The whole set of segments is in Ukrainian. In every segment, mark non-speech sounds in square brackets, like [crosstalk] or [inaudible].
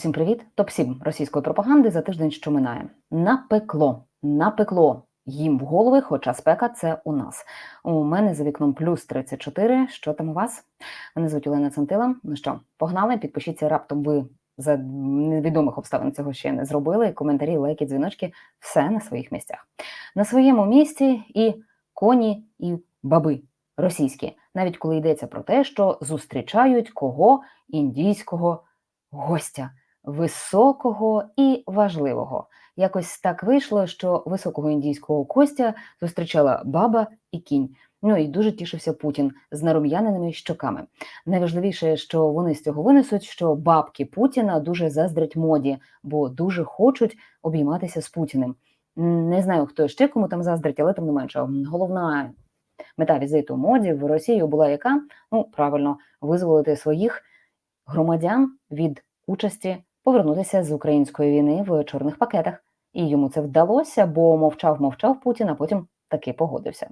Усім привіт! Топ 7 російської пропаганди за тиждень, що минає. Напекло, напекло їм в голови, хоча спека це у нас. У мене за вікном плюс 34. Що там у вас? Мене звуть Олена Центила. Ну що, погнали? Підпишіться раптом. Ви за невідомих обставин цього ще не зробили. Коментарі, лайки, дзвіночки все на своїх місцях. На своєму місці і коні, і баби російські, навіть коли йдеться про те, що зустрічають кого індійського гостя високого і важливого. Якось так вийшло, що високого індійського гостя зустрічала баба і кінь. Ну і дуже тішився Путін з нарум'яненими щоками. Найважливіше, що вони з цього винесуть, що бабки Путіна дуже заздрять моді, бо дуже хочуть обійматися з Путіним. Не знаю, хто ще кому там заздрить, але тим не менше. Головна мета візиту моді в Росію була яка? Ну, правильно, визволити своїх громадян від участі повернутися з української війни в чорних пакетах. І йому це вдалося, бо мовчав, мовчав Путін, а потім таки погодився.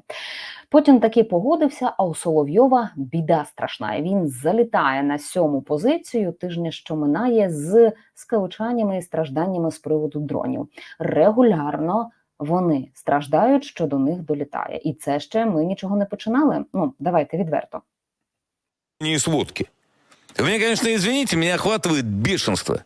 Путін таки погодився, а у Соловйова біда страшна. Він залітає на сьому позицію тижня, що минає з скавучаннями і стражданнями з приводу дронів. Регулярно вони страждають, що до них долітає. І це ще ми нічого не починали. Ну, давайте відверто. не сводки. Меня, конечно, извините, меня охватывает бешенство.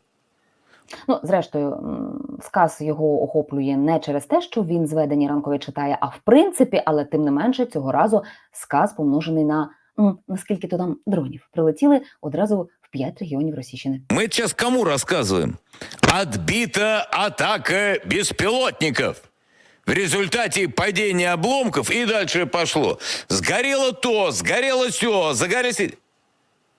Ну, зрештою, м, сказ його охоплює не через те, що він зведені ранкові читає, а в принципі, але тим не менше, цього разу сказ помножений на м, наскільки то там дронів прилетіли одразу в п'ять регіонів Російщини. Мы это сейчас кому рассказываем? Отбита атака беспилотников. В результате падения обломков и дальше пошло. Сгорело то, сгорело все, загорелись... и-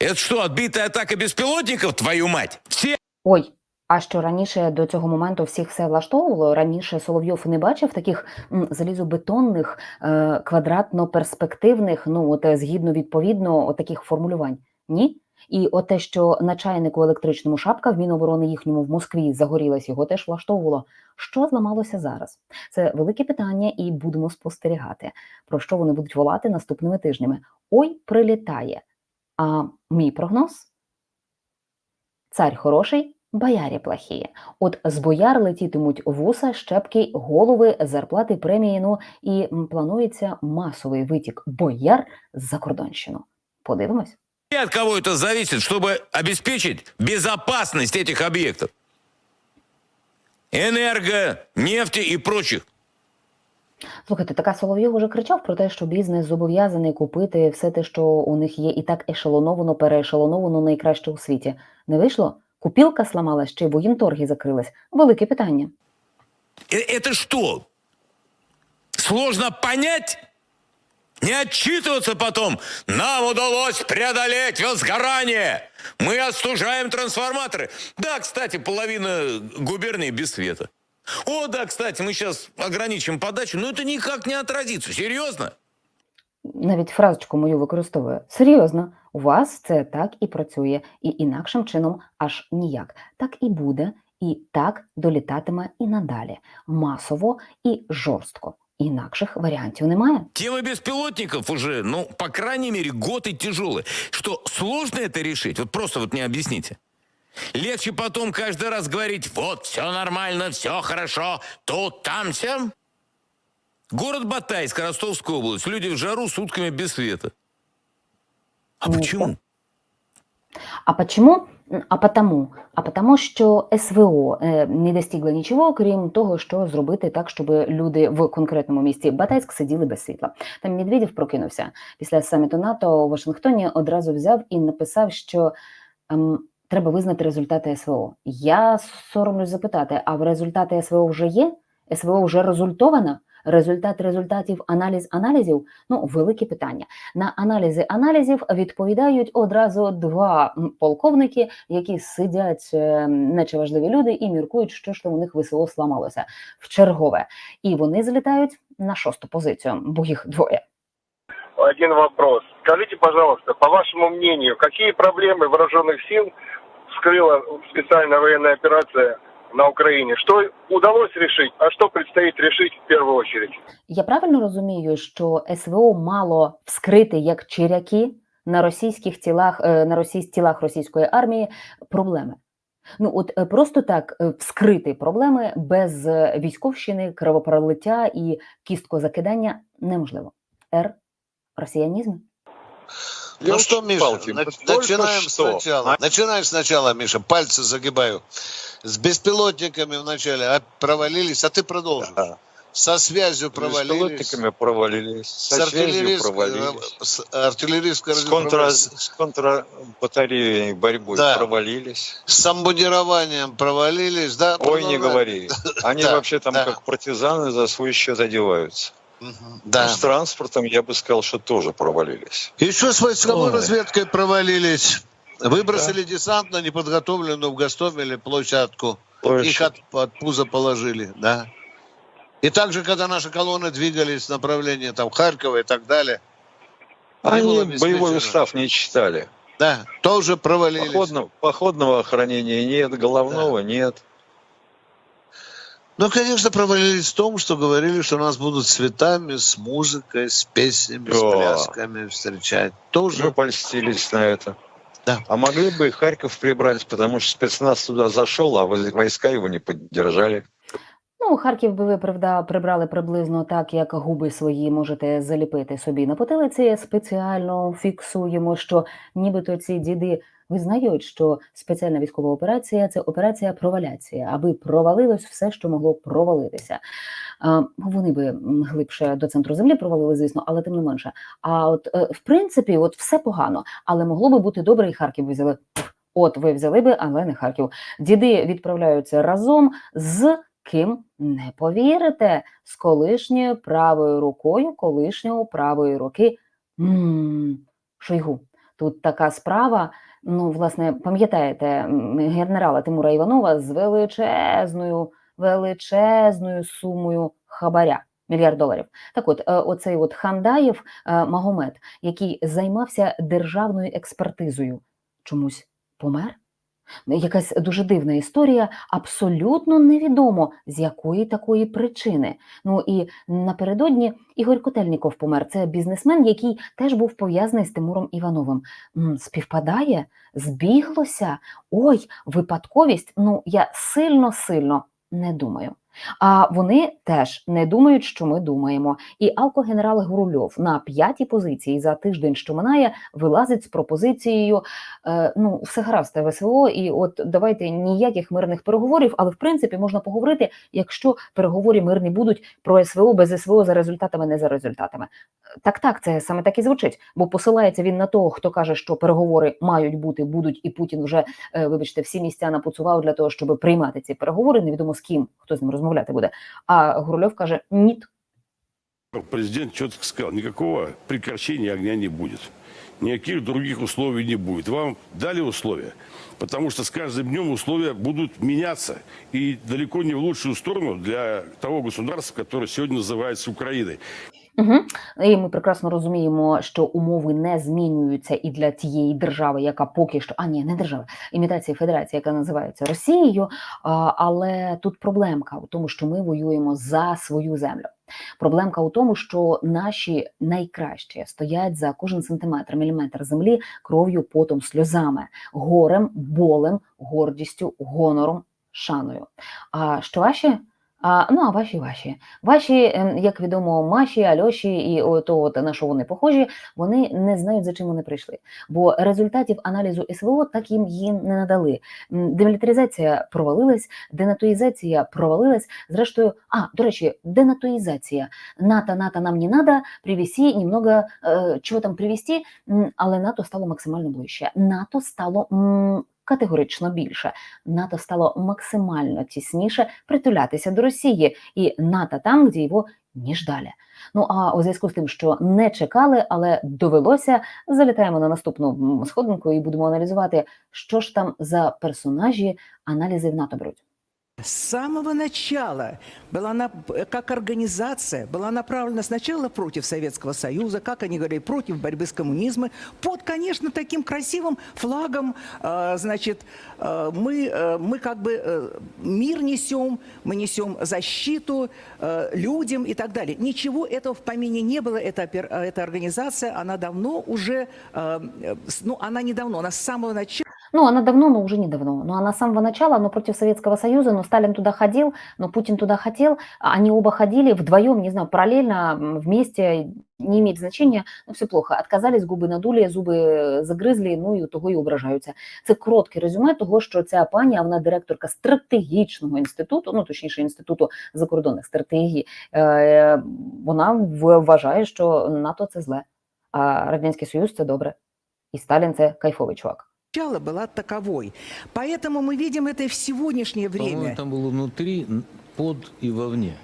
Это что, отбитая атака беспилотников, твою мать? Все Ой. а що раніше до цього моменту всіх все влаштовувало? Раніше Соловйов не бачив таких залізобетонних, е, квадратно-перспективних, ну от е, згідно відповідно, таких формулювань. Ні? І от те, що на чайнику електричному шапка в Міноборони їхньому в Москві загорілась, його теж влаштовувало. Що зламалося зараз? Це велике питання, і будемо спостерігати, про що вони будуть волати наступними тижнями. Ой, прилітає. А мій прогноз Царь хороший, боярі плохі. От з бояр летітимуть вуса, щепки, голови, зарплати, премії. Ну і м, планується масовий витік бояр за кордонщину. Подивимось. от кого это зависит, чтобы обеспечить безопасность этих объектов. Энерго, нефти и прочих. Слухайте, така Соловйов уже кричав про те, що бізнес зобов'язаний купити все те, що у них є, і так ешелоновано, переешелоновано найкраще у світі. Не вийшло? Купілка сламалась чи воєнторги закрились? Велике питання. Э- Это что? Сложно понять? Не отчитываться потом. Нам удалось преодолеть возгорание. Мы остужаем трансформаторы. Да, кстати, половина губернии без света. О, да, кстати, мы сейчас ограничим подачу, но это никак не отразится. Серьезно? навіть фразочку мою використовує. Серйозно, у вас це так і працює, і інакшим чином аж ніяк. Так і буде, і так долітатиме і надалі. Масово і жорстко. Інакших варіантів немає. Тема беспилотников уже, ну, по крайней мере, год и тяжелый. Что, сложно это решить? Вот просто вот не объясните. Легче потом каждый раз говорить, вот, все нормально, все хорошо, тут, там, сям. Город Батайск, Ростовская область. Люди в жару сутками без света. А Ну, почему? А почему? А потому, а потому, що СВО е, не достигло нічого, крім того, що зробити так, щоб люди в конкретному місті Батайськ сиділи без світла. Там Медведєв прокинувся після саміту НАТО у Вашингтоні. Одразу взяв і написав, що ем, треба визнати результати СВО. Я соромлюсь запитати: а в результати СВО вже є? СВО вже результовано? Результат результатів, аналіз аналізів ну велике питання. На аналізи аналізів відповідають одразу два м, полковники, які сидять, е, наче важливі люди, і міркують, що ж там у них ВСО сламалося в чергове. І вони злітають на шосту позицію, бо їх двоє. один вопрос. Скажите, пожалуйста, по вашему мнению, какие проблемы вооруженных сил вскрыла специальная военная операция На Украине? Что удалось решить, а что предстоит решить в первую очередь? Я правильно розумію, що СВО мало вскрити як чиряки на російських тілах, е, на російських тілах російської армії проблеми. Ну от е, просто так е, вскрити проблеми без військовщини, кровопролиття і кісткозакидання неможливо. Р. Росіянізм. Ну что, Миша, только начинаем что. сначала. Начинаем сначала, Миша, пальцы загибаю. С беспилотниками вначале а, провалились, а ты продолжишь. Да. Со связью С провалились. пилотниками провалились, С, со связью артиллерийской, провалились, э, с артиллерийской с, контра, с контрбатареей борьбой Да. провалились. с амбудированием провалились, да? Ой, не говори. [laughs] Они Да, вообще там да. как партизаны за свой счет одеваются. Ну, Да. С транспортом, я бы сказал, что тоже провалились. Еще с войсковой Ой. разведкой провалились. Выбросили десант на неподготовленную в Гостомеле площадку. Площадь. Их от, от пуза положили, да. И также, когда наши колонны двигались в направлении там Харькова и так далее, Они боевой устав не читали. да, тоже провалились. Походного, походного охранения нет, головного нет. Ну, конечно, провалились в том, что говорили, что нас будут с цветами, с музыкой, с песнями, с Да. плясками встречать. Тоже Мы польстились на это. Да. А могли бы и Харьков прибрать, потому что спецназ туда зашел, а воз- войска его не поддержали. Ну, Харків би ви правда прибрали приблизно так, як губи свої можете заліпити собі на потилиці. Спеціально фіксуємо, що нібито ці діди визнають, що спеціальна військова операція це операція проваляція, аби провалилось все, що могло провалитися. Вони би глибше до центру землі провалили, звісно, але тим не менше. А от е, в принципі, от все погано, але могло би бути добре, і Харків взяли. От ви взяли би, але не Харків. Діди відправляються разом з ким не повірите, з колишньою правою рукою колишнього правої руки Шойгу. Тут така справа. Ну, власне, пам'ятаєте генерала Тимура Іванова з величезною, величезною сумою хабаря. Мільярд доларів. Так от, е, оцей от Хандаєв е, Магомед, який займався державною експертизою, чомусь помер? Якась дуже дивна історія, абсолютно невідомо з якої такої причини. Ну і напередодні Ігор Котельніков помер. Це бізнесмен, який теж був пов'язаний з Тимуром Івановим. Співпадає, збіглося. Ой, випадковість. Ну я сильно сильно не думаю. А вони теж не думають, що ми думаємо. І алкогенерал Гурульов на п'ятій позиції за тиждень, що минає, вилазить з пропозицією е, ну, все гаразд ВСО, і от давайте ніяких мирних переговорів, але в принципі можна поговорити, якщо переговори мирні будуть про СВО без СВО за результатами, не за результатами. Так, так, це саме так і звучить, бо посилається він на того, хто каже, що переговори мають бути, будуть, і Путін вже, е, вибачте, всі місця напуцував для того, щоб приймати ці переговори. Невідомо з ким, хто з ним розмовляти буде. А Гурульов каже: ні, Президент четко сказал, никакого прекращения огня не будет. Никаких других условий не будет. Вам дали условия, потому что с каждым днем условия будут меняться. И далеко не в лучшую сторону для того государства, которое сегодня называется Украиной. Угу. І ми прекрасно розуміємо, що умови не змінюються і для тієї держави, яка поки що, а ні, не держава, імітація федерації, яка називається Росією. Але тут проблемка у тому, що ми воюємо за свою землю. Проблемка у тому, що наші найкращі стоять за кожен сантиметр, міліметр землі кров'ю, потом, сльозами, горем, болем, гордістю, гонором, шаною. А що ваші? А, ну, а ваші ваші. Ваші, ем, як відомо, Маші, Альоші і ото, от, на що вони похожі, вони не знають, за чим вони прийшли. Бо результатів аналізу СВО так їм їм не надали. Демілітаризація провалилась, денатоїзація провалилась. Зрештою, а, до речі, денатоїзація. НАТО, НАТО нам не надо, привезти немного, е, чого там привезти, М, але НАТО стало максимально ближче. НАТО стало м, категорично більше. НАТО стало максимально тісніше притулятися до Росії, і НАТО там, де його ні ждали. Ну а у зв'язку з тим, що не чекали, але довелося, залітаємо на наступну сходинку і будемо аналізувати, що ж там за персонажі аналізи в НАТО беруть. С самого начала была на, как организация была направлена сначала против Советского Союза, как они говорили, против борьбы с коммунизмом, под, конечно, таким красивым флагом, э, значит, э, мы, э, мы как бы мир несем, мы несем защиту людям и так далее. Ничего этого в помине не было, эта, эта организация, она давно уже, ну, она не давно, она с самого начала Ну, она давно, но уже недавно. Но она с самого начала, но против Советского Союза, но Сталин туда ходил, но Путин туда хотел, они оба ходили вдвоем, не знаю, параллельно, вместе, не имеет значения, ну все плохо. Отказались, губи надули, зуби загризли, ну і того і ображаються. Це коротке резюме того, що ця пані, а вона директорка стратегічного інституту, ну точніше інституту закордонних стратегій, е, вона вважає, що НАТО це зле, а Радянський Союз це добре. І Сталін це кайфовий чувак Начало была таковой. Поэтому мы видим это и в сегодняшнее время. По-моему, там было внутри, н- под и вовне.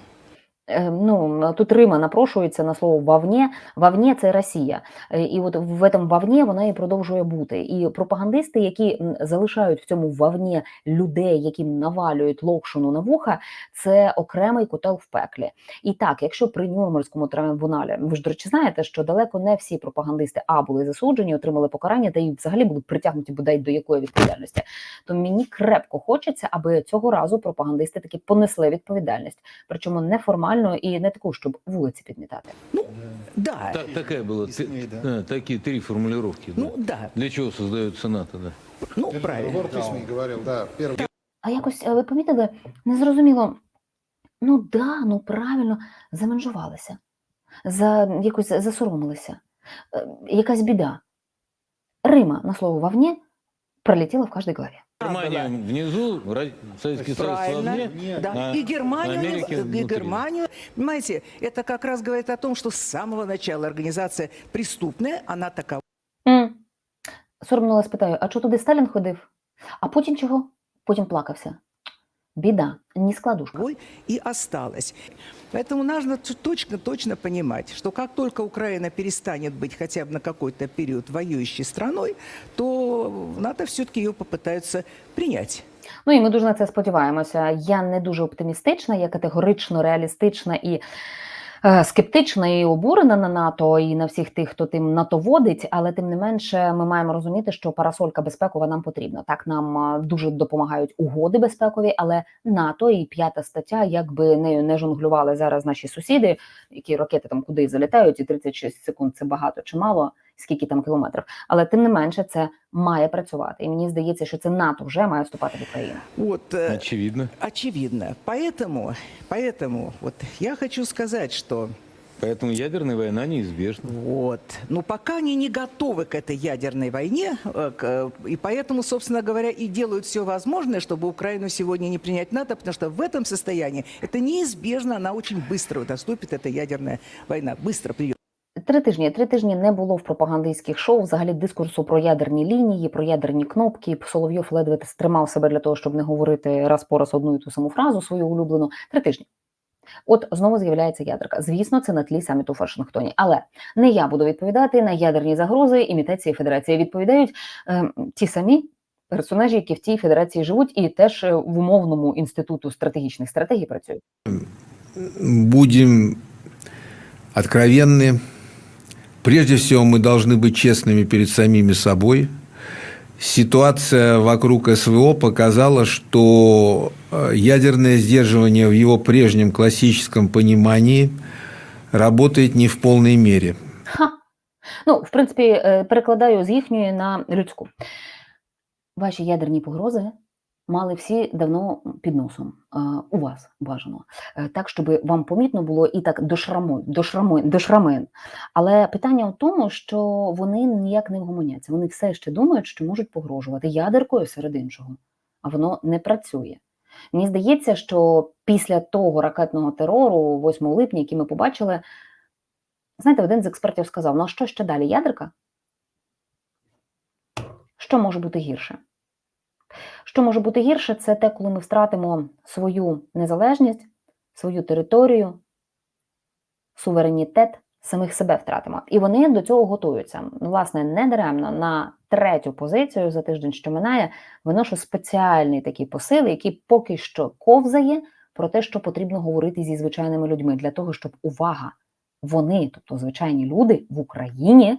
Е, Ну, тут Рима напрошується на слово «вовне». «Вовне» – це Росія. Е, І от в этом «вовне» вона і продовжує бути. І пропагандисти, які залишають в цьому «вовне» людей, яким навалюють локшину на вуха, це окремий котел в пеклі. І так, якщо при Нюрнберзькому трибуналі, ви ж, до речі, знаєте, що далеко не всі пропагандисти А були засуджені, отримали покарання та й взагалі будуть притягнуті бодай до якої відповідальності, то мені крепко хочеться, аби цього разу пропагандисти таки понесли відповідальність. Причому не формально і не таку, щоб вулиці підмітати. Да, Та- такая была, ты- да, такие три формулировки. да. ну да, Для чего создается НАТО, да? ну правильно. говорил, да, первый. А якось е, ви помітили, незрозуміло. Ну да, ну правильно, заменжувалися, за якось засоромилися. Е, Якась біда. Рима на слово «вовне» пролетіла в кожній голові. Германия внизу, Советский Союз Правильно. Да. на, и Германию, Америки и. Германию, понимаете, это как раз говорит о том, что с самого начала организация преступная, она такова. М. Соромнула спитаю, а чого туди Сталін ходив? А Путін чого? Потім плакався Біда, не складушка. собой и осталась. Поэтому нужно т- точно, точно понимать, что как только Украина перестанет быть хотя бы на какой-то период воюющей страной, то НАТО все-таки ее попытаются принять. Ну і ми дуже на це сподіваємося. Я не дуже оптимістична, я категорично реалістична і е, скептична і обурена на НАТО і на всіх тих, хто тим НАТО водить. Але тим не менше, ми маємо розуміти, що парасолька безпекова нам потрібна. Так нам е, дуже допомагають угоди безпекові, але НАТО і п'ята стаття, якби нею не жонглювали зараз наші сусіди, які ракети там куди залітають, і 36 секунд це багато чи мало, скільки там кілометрів. Але тим не менше, це має працювати. І мені здається, що це НАТО вже має вступати в Україну. Вот, э, Очевидно. очевидно. Поэтому, поэтому вот я хочу сказать, что Поэтому ядерная война неизбежна. Вот. Но пока они не готовы к этой ядерной войне, э, к, э, и поэтому, собственно говоря, и делают все возможное, чтобы Украину сегодня не принять НАТО, потому что в этом состоянии это неизбежно, она очень быстро наступит, эта ядерная война, быстро придет. Три тижні. Три тижні не було в пропагандистських шоу взагалі дискурсу про ядерні лінії, про ядерні кнопки. Соловйов ледве стримав себе для того, щоб не говорити раз по раз одну і ту саму фразу свою улюблену. Три тижні. От знову з'являється ядерка. Звісно, це на тлі саміту в Вашингтоні. Але не я буду відповідати на ядерні загрози імітації Федерації. Відповідають е, ті самі персонажі, які в тій федерації живуть, і теж е, в умовному інституту стратегічних стратегій працюють. будем откровенны. Прежде всего, мы должны быть честными перед самими собой. Ситуация вокруг СВО показала, что э, ядерное сдерживание в его прежнем классическом понимании работает не в полной мере. Ха. Ну, в принципі, е, перекладаю з їхньої на людську. Ваші ядерні погрози мали всі давно під носом. Е, У вас бажано. Е, Так, щоб вам помітно було і так до шраму, до шраму, до шрамен. Але питання в тому, що вони ніяк не вгомоняться. Вони все ще думають, що можуть погрожувати ядеркою серед іншого, а воно не працює. Мені здається, що після того ракетного терору, 8 липня, який ми побачили, Знаєте, один з експертів сказав: ну а що ще далі? Ядерка? Що може бути гірше? Що може бути гірше, це те, коли ми втратимо свою незалежність, свою територію, суверенітет, самих себе втратимо. І вони до цього готуються. Власне, не даремно на третю позицію за тиждень, що минає, виношу спеціальний такий посил, який поки що ковзає про те, що потрібно говорити зі звичайними людьми, для того, щоб увага вони, тобто звичайні люди в Україні,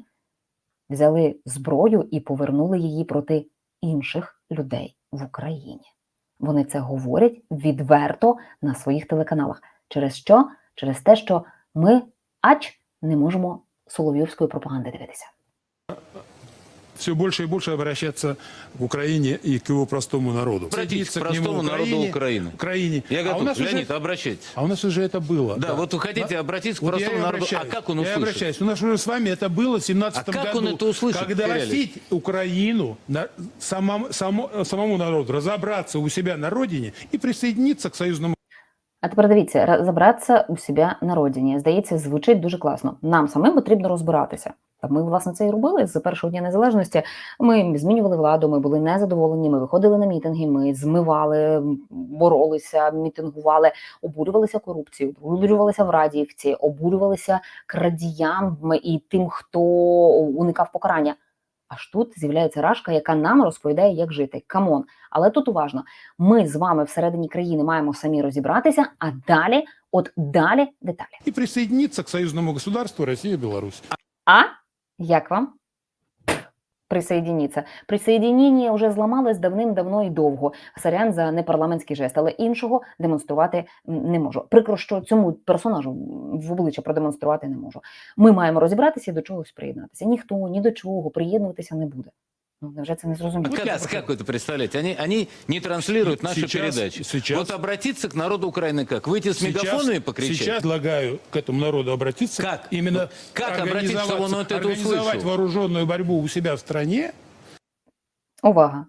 взяли зброю і повернули її проти інших людей в Україні. Вони це говорять відверто на своїх телеканалах. Через що? Через те, що ми ач не можемо соловйовської пропаганди дивитися все больше и больше обращаться к Украине и к его простому народу. Обратитесь Садиться к нему простому народу Украины. Украине. Я а готов. у нас Леонид, уже, обращайтесь. а у нас уже это было. Да, вот вы хотите обратиться к Вот я простому и народу. А обращаюсь. как он Я услышит? обращаюсь. У нас уже с вами это было в 17 А как году. он это услышит, Когда Игорь Олегович? растить Украину, на- самому, само- самому народу, разобраться у себя на родине и присоединиться к союзному А тепер дивіться, розібратися у себе на родині. Здається, звучить дуже класно. Нам самим потрібно розбиратися. Ми, власне, це і робили з першого дня незалежності. Ми змінювали владу, ми були незадоволені. Ми виходили на мітинги, ми змивали, боролися, мітингували, обурювалися корупцією, обурювалися в радіївці, обурювалися крадіям і тим, хто уникав покарання. Аж тут з'являється рашка, яка нам розповідає, як жити. Камон. Але тут уважно, ми з вами всередині країни маємо самі розібратися, а далі, от далі деталі. и присоединиться к союзному государству Россия и Беларусь. А як вам? Присоєдініться. Присоєдініння вже зламалось давним-давно і довго. Сорян за непарламентський жест, але іншого демонструвати не можу. Прикро, що цьому персонажу в обличчя продемонструвати не можу. Ми маємо розібратися і до чогось приєднатися. Ніхто ні до чого приєднуватися не буде. Ну невже це не зрозуміло? Как, как вы это представляете? Они, они не транслируют наши Сейчас- передачи. сейчас- Вот обратиться к народу Украины как? Выйти с мегафонами покричать? Сейчас предлагаю к этому народу обратиться. Как? Именно Как обратиться, чтобы он организоваться- вот это организовать услышал? вооруженную борьбу у себя в стране. Увага!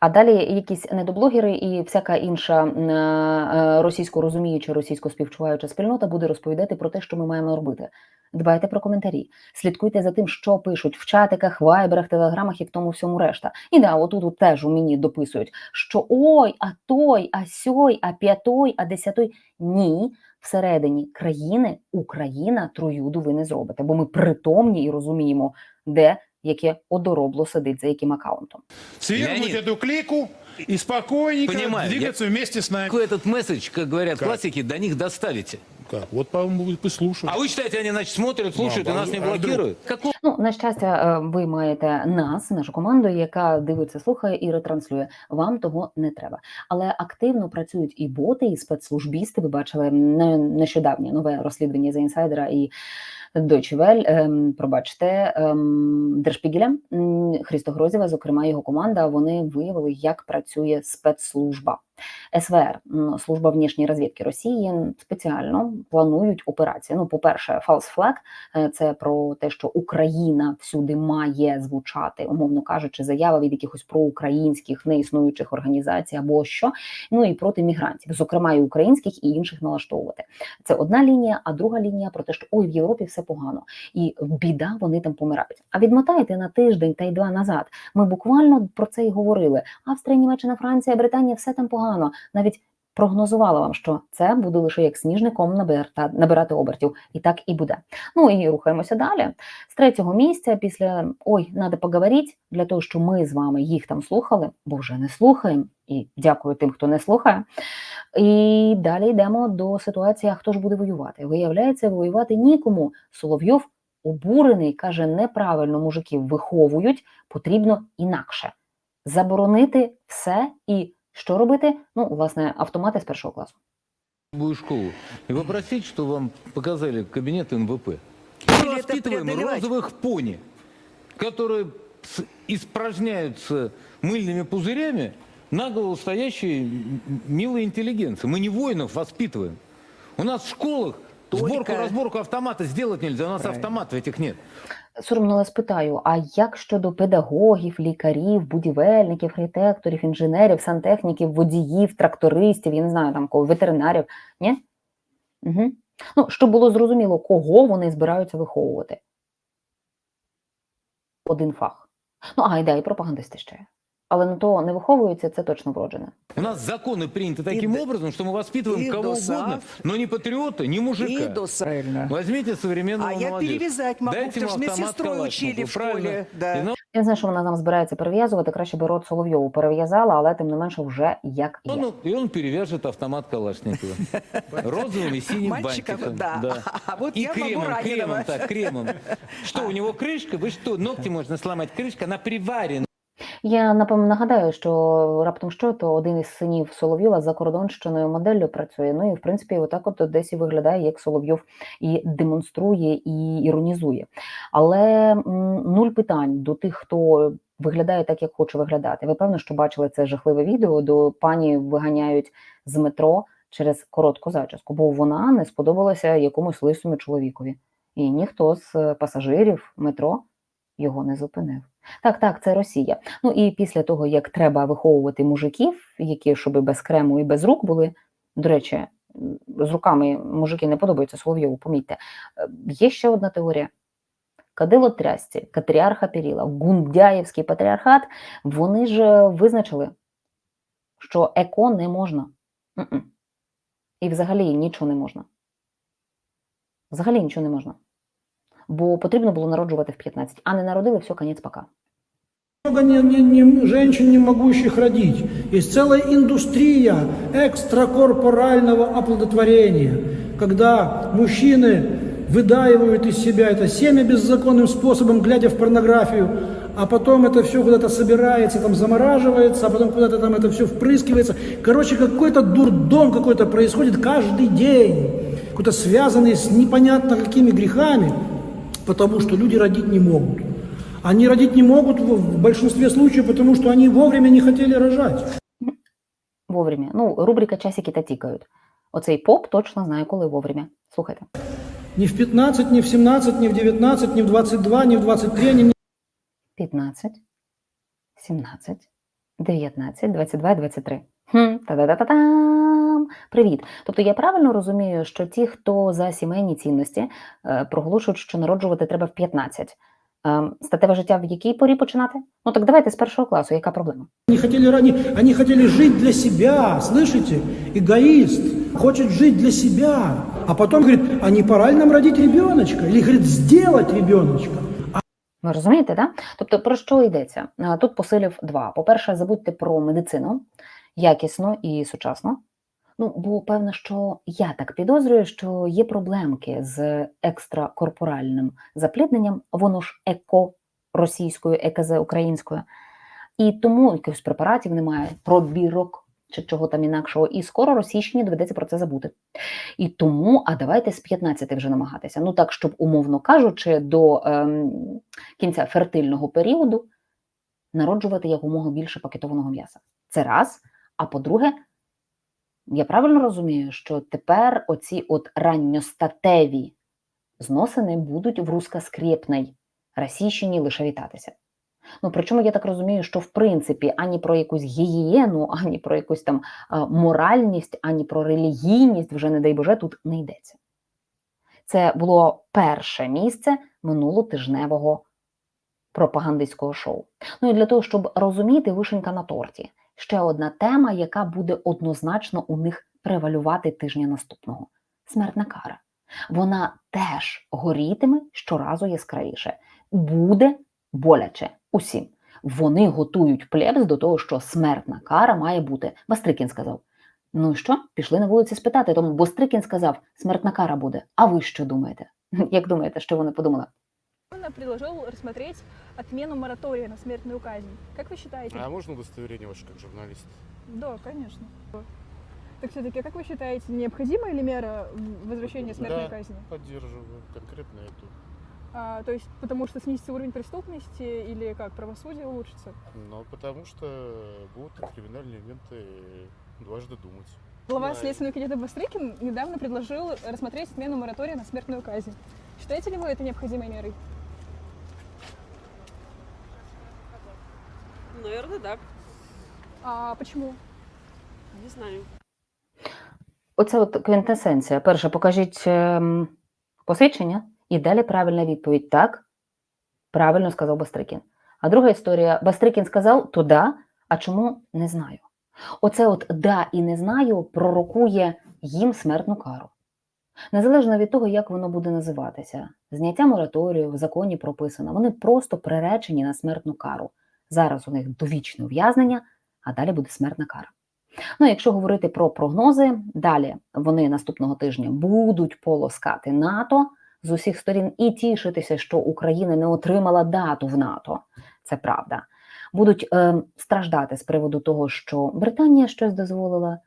А далі якісь недоблогери і всяка інша е, російсько розуміюча, російсько співчуваюча спільнота буде розповідати про те, що ми маємо робити. Дбайте про коментарі, слідкуйте за тим, що пишуть в чатиках, вайберах, телеграмах і в тому всьому решта. І да, отут от теж у мені дописують, що ой, а той, а сьой, а п'ятой, а десятой. Ні, всередині країни Україна троюду ви не зробите, бо ми притомні і розуміємо, де яке одоробло сидить за яким акаунтом. Свергнуть Леонид. эту клику и спокойненько Понимаю, двигаться вместе с нами. Как вы этот месседж, как говорят Как? классики, до них доставите? Как? Вот, по-моему, вы послушали. А вы считаете, они, значит, смотрят, слушают Ну, и а нас не вдруг? блокируют? Какого Ну, на щастя, е, ви маєте нас, нашу команду, яка дивиться, слухає і ретранслює. Вам того не треба. Але активно працюють і боти, і спецслужбісти. Ви бачили не- нещодавнє нове розслідування за інсайдера і Deutsche Welle, ем, пробачте, ем, Держпігеля, Христо Грозєва, зокрема його команда, вони виявили, як працює спецслужба. СВР, служба внішньої розвідки Росії, спеціально планують операції. Ну, по-перше, false flag – це Е, про те, що Україна всюди має звучати, умовно кажучи, заява від якихось проукраїнських неіснуючих організацій або що. Ну і проти мігрантів, зокрема і українських і інших налаштовувати. Це одна лінія, а друга лінія про те, що ой, в Європі все погано, і біда, вони там помирають. А відмотайте на тиждень та й два назад. Ми буквально про це й говорили. Австрія, Німеччина, Франція, Британія, все там погано. Навіть прогнозувала вам, що це буде лише як сніжником набирати, обертів, і так і буде. Ну і рухаємося далі. З третього місця, після ой, надо поговорити, для того, що ми з вами їх там слухали, бо вже не слухаємо. І дякую тим, хто не слухає. І далі йдемо до ситуації, хто ж буде воювати. Виявляється, воювати нікому. Соловйов обурений, каже, неправильно мужиків виховують, потрібно інакше. Заборонити все і що робити? Ну, власне, автомати з першого класу. любую школу и попросить, что вам показали кабинет НВП. Мы Или это воспитываем преодолевать? розовых пони, которые с- испражняются мыльными пузырями на голову стоящей м- м- милой интеллигенции. Мы не воинов воспитываем. У нас в школах Только- сборку-разборку автомата сделать нельзя, у нас Правильно. автоматов этих нет. Соромно вас спитаю: а як щодо педагогів, лікарів, будівельників, архітекторів, інженерів, сантехніків, водіїв, трактористів, я не знаю там кого, ветеринарів? Ні? Угу. Ну, щоб було зрозуміло, кого вони збираються виховувати. Один фах. Ну, а і і пропагандисти ще є. Але на то не виховуються, це точно вроджене. У нас законы приняты таким до- образом, что мы воспитываем и кого ДОСААФ, угодно, но не патриота, не мужика. И до правильно. Возьмите современного А я молодежь. перевязать могу, Дайте потому ему что автомат медсестрой Калашникова, учили в правильно? школе. Да. И на- Я не знаю, що вона нам збирається перев'язувати, краще би рот Соловйову перев'язала, але тим не менше вже як є. Он, и он перевяжет автомат Калашникова. [laughs] Розовым и синим Мальчиков, бантиком. да. А [laughs] вот И я могу кремом, раненого. кремом, так, кремом. [laughs] Что, у него крышка? Вы что, ногти можно сломать? Крышка, она приварена. Я напевно нагадаю, що раптом що то один із синів Соловйова за кордонщиною моделлю працює. Ну і в принципі, отак от десь і виглядає, як Соловйов і демонструє, і іронізує. Але нуль питань до тих, хто виглядає так, як хоче виглядати. Ви певно, що бачили це жахливе відео, до пані виганяють з метро через коротку зачіску, бо вона не сподобалася якомусь лисому чоловікові. І ніхто з е, пасажирів метро його не зупинив. Так, так, це Росія. Ну і після того, як треба виховувати мужиків, які щоб без крему і без рук були. До речі, з руками мужики не подобаються Соловйову, помітьте. Е, Є ще одна теорія. Кадило трясці, Катріарха Піріла, Гундяєвський патріархат, вони ж е, визначили, що еко не можна. І взагалі нічого не можна. Взагалі нічого не можна Бо потрібно було народжувати в 15, а не народили, все, конець пока. много не, не- не- женщин, не могущих родить. Есть целая индустрия экстракорпорального оплодотворения, когда мужчины выдаивают из себя это семя беззаконным способом, глядя в порнографию, а потом это все куда-то собирается, там замораживается, а потом куда-то там это все впрыскивается. Короче, какой-то дурдом какой-то происходит каждый день, какой-то связанный с непонятно какими грехами, потому что люди родить не могут. Они родить не могут в в большинстве случаев, потому что они вовремя не хотели рожать. Вовремя. Ну, рубрика Часики та тікають. Оцей поп точно знає, коли вовремя. Слухайте. Ни в 15, ни в 17, ни в 19, ни в 22, ни в 23, ни 15, 17, 19, 22 і 23. Хм, Та-да-да-та-там! Привіт! Тобто я правильно розумію, що ті, хто за сімейні цінності, е, проголошують, що народжувати треба в 15. Е, статеве життя в якій порі починати? Ну так давайте з першого класу, яка проблема? не хотели ранить. Они хотели жить для себя, слышите? Эгоист хочет жить для себя. А потом говорит, а не пора нам родить ребеночка? Или говорит, сделать ребеночка? Ви розумієте, да? Тобто про що йдеться? Тут посилів два. По-перше, забудьте про медицину якісно і сучасно. Ну, бо певно, що я так підозрюю, що є проблемки з екстракорпоральним заплідненням, воно ж еко російською, ЕКЗ українською. І тому якихось препаратів немає, пробірок чи чого там інакшого. І скоро російщині доведеться про це забути. І тому, а давайте з 15 вже намагатися. Ну так, щоб, умовно кажучи, до ем, кінця фертильного періоду народжувати якомога більше пакетованого м'яса. Це раз. А по-друге, я правильно розумію, що тепер оці от ранньостатеві зносини будуть в рускоскрєпній Російщині лише вітатися. Ну, причому я так розумію, що в принципі ані про якусь гігієну, ані про якусь там моральність, ані про релігійність, вже не дай Боже, тут не йдеться. Це було перше місце минулотижневого пропагандистського шоу. Ну і для того, щоб розуміти вишенька на торті, ще одна тема, яка буде однозначно у них превалювати тижня наступного смертна кара. Вона теж горітиме щоразу яскравіше. Буде боляче усім. Вони готують плебс до того, що смертна кара має бути. Бастрикін сказав. Ну і що? Пішли на вулиці спитати, тому Бастрикін сказав, смертна кара буде. А ви що думаєте? [laughs] Як думаєте, що вони подумали? Он предложил рассмотреть отмену моратория на смертную казнь. Как вы считаете? А можно удостоверение ваше как журналист? Да, конечно. Так все-таки, как вы считаете, необходима ли мера возвращения смертной Да. казни? Поддерживаю конкретно эту. А, то есть, потому что снизится уровень преступности или как, правосудие улучшится? Но потому что будут криминальные ленты дважды думать. Глава Следственного комитета Бастрыкин недавно предложил рассмотреть отмену моратория на смертную казнь. Считаете ли вы это необходимой мерой? Наверное, да. А почему? Не знаю. Оце от квінтесенція. Перше, покажіть ем, посвідчення, і далі правильна відповідь. Так, правильно сказав Бастрикін. А друга історія: Бастрикін сказав то да, а чому не знаю. Оце от да і не знаю пророкує їм смертну кару. Незалежно від того, як воно буде називатися, зняття мораторію в законі прописано, вони просто приречені на смертну кару. Зараз у них довічне ув'язнення, а далі буде смертна кара. Ну, якщо говорити про прогнози, далі вони наступного тижня будуть полоскати НАТО з усіх сторін і тішитися, що Україна не отримала дату в НАТО. Це правда. будуть е, страждати з приводу того, що Британія щось дозволила,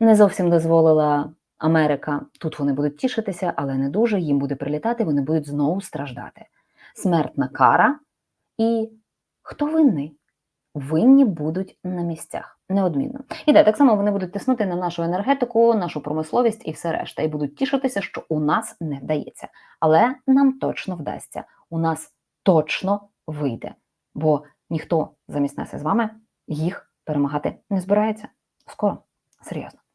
не зовсім дозволила Америка. Тут вони будуть тішитися, але не дуже. Їм буде прилітати, вони будуть знову страждати. Смертна кара. І хто винний? Винні будуть на місцях неодмінно. І де так само вони будуть тиснути на нашу енергетику, нашу промисловість і все решта, і будуть тішитися, що у нас не вдається. Але нам точно вдасться. У нас точно вийде, бо ніхто замість нас із вами їх перемагати не збирається. Скоро, серйозно.